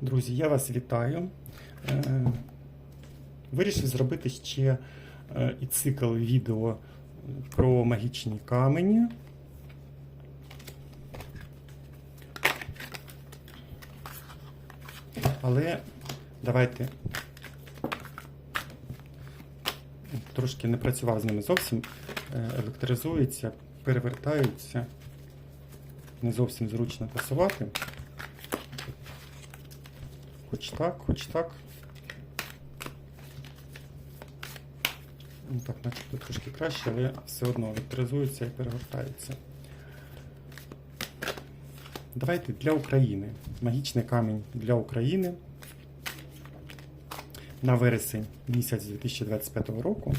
Друзі, я вас вітаю. Е, Вирішив зробити ще е, і цикл відео про магічні камені. Але давайте трошки не працював з ними зовсім. Е, Електризуються, перевертаються. Не зовсім зручно тасувати. Хоч так, хоч так. Ну так, начебто трошки краще, але все одно електризується і перегортається. Давайте для України. Магічний камінь для України. На вересень місяць 2025 року.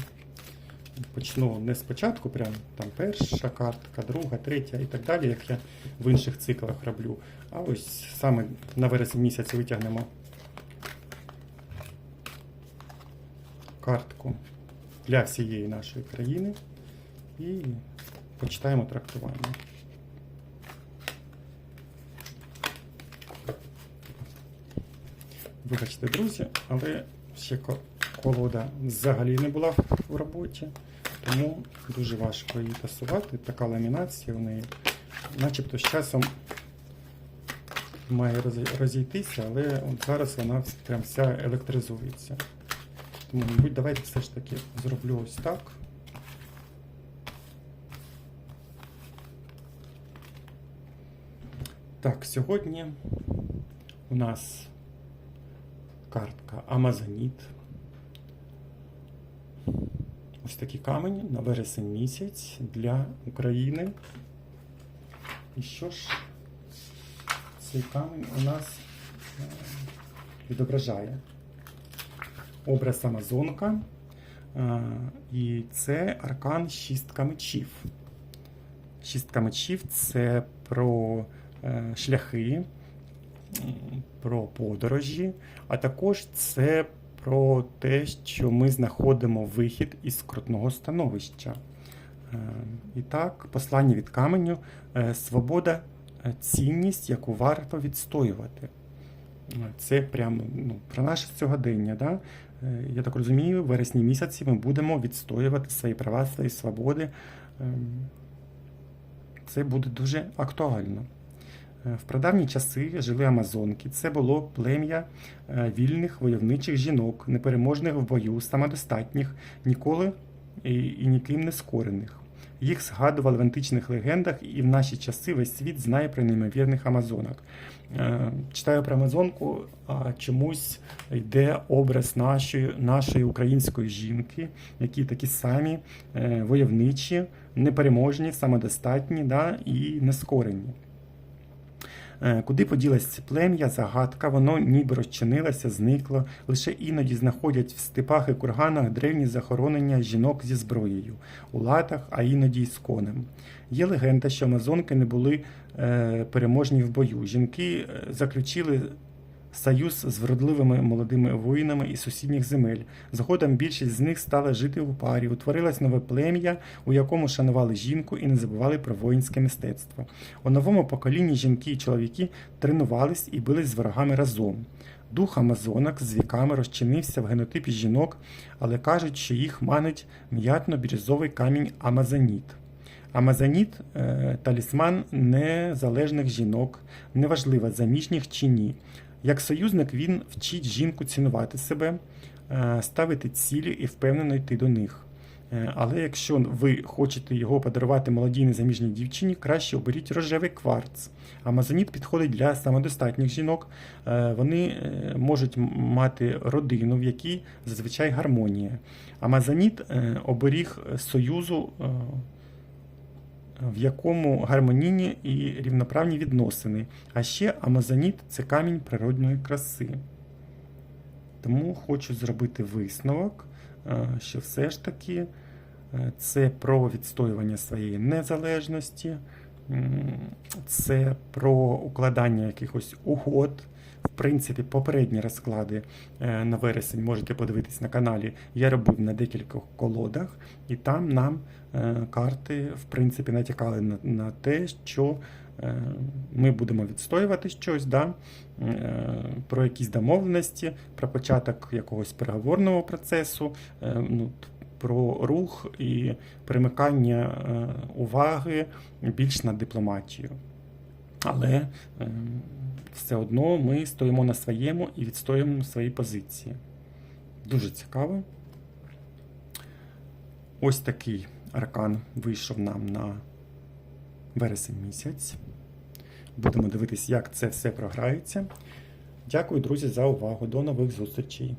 Почну не спочатку, прям там перша картка, друга, третя і так далі, як я в інших циклах роблю. А ось саме на вересень місяць витягнемо картку для всієї нашої країни і почитаємо трактування. Вибачте, друзі, але ще колода взагалі не була в роботі, тому дуже важко її тасувати. Така ламінація у неї. Начебто з часом має розійтися, але от зараз вона прям вся електризується. Тому, мабуть, давайте все ж таки зроблю ось так. Так, сьогодні у нас картка Амазоніт. Ось такі камені на вересень місяць для України. І що ж цей камінь у нас е, відображає? Образ Амазонка. е, І це аркан шістка мечів. Шістка мечів це про е, шляхи, про подорожі, а також це про те, що ми знаходимо вихід із скрутного становища. Е, І так, послання від каменю е, свобода, е, цінність, яку варто відстоювати. Це прямо ну, про наше сьогодення. Да? Я так розумію, в вересні місяці ми будемо відстоювати свої права, свої свободи. Ем, Це буде дуже актуально. Е, В прадавні часи жили Амазонки. Це було плем'я е, вільних войовничих жінок, непереможних в бою, самодостатніх, ніколи і, і ніким не скорених. Їх згадували в античних легендах, і в наші часи весь світ знає про неймовірних амазонок. Е, Читаю про Амазонку, а чомусь йде образ нашої, нашої української жінки, які такі самі е, войовничі, непереможні, самодостатні да, і нескорені. Е, Куди поділась плем'я, загадка, воно ніби розчинилося, зникло. Лише іноді знаходять в степах і курганах древні захоронення жінок зі зброєю, у латах, а іноді й з конем. Є легенда, що амазонки не були е, переможні в бою. Жінки е, заключили союз з вродливими молодими воїнами із сусідніх земель. Згодом більшість з них стала жити у парі. Утворилось нове плем'я, у якому шанували жінку і не забували про воїнське мистецтво. У новому поколінні жінки і чоловіки тренувались і бились з ворогами разом. Дух амазонок з віками розчинився в генотипі жінок, але кажуть, що їх манить м'ятно-бірюзовий камінь Амазоніт. Амазоніт е, талісман незалежних жінок, неважливо, заміжніх чи ні. Як союзник він вчить жінку цінувати себе, е, ставити цілі і впевнено йти до них. Е, Але якщо ви хочете його подарувати молодій незаміжній дівчині, краще оберіть рожевий кварц. Амазоніт підходить для самодостатніх жінок. Е, Вони можуть мати родину, в якій зазвичай гармонія. Амазоніт оберіг союзу. В якому гармонійні і рівноправні відносини. А ще амазоніт це камінь природної краси. Тому хочу зробити висновок, е, що все ж таки е, це про відстоювання своєї незалежності, це про укладання якихось угод. В принципі, попередні розклади е, на вересень можете подивитись на каналі. Я робив на декількох колодах, і там нам е, карти в принципі натякали на, те, що е, ми будемо відстоювати щось, да, про якісь домовленості, про початок якогось переговорного процесу, ну, про рух і примикання уваги більш на дипломатію. Але е, все одно ми стоїмо на своєму і відстоюємо свої позиції. Дуже цікаво. Ось такий аркан вийшов нам на вересень місяць. Будемо дивитися, як це все програється. Дякую, друзі, за увагу. До нових зустрічей.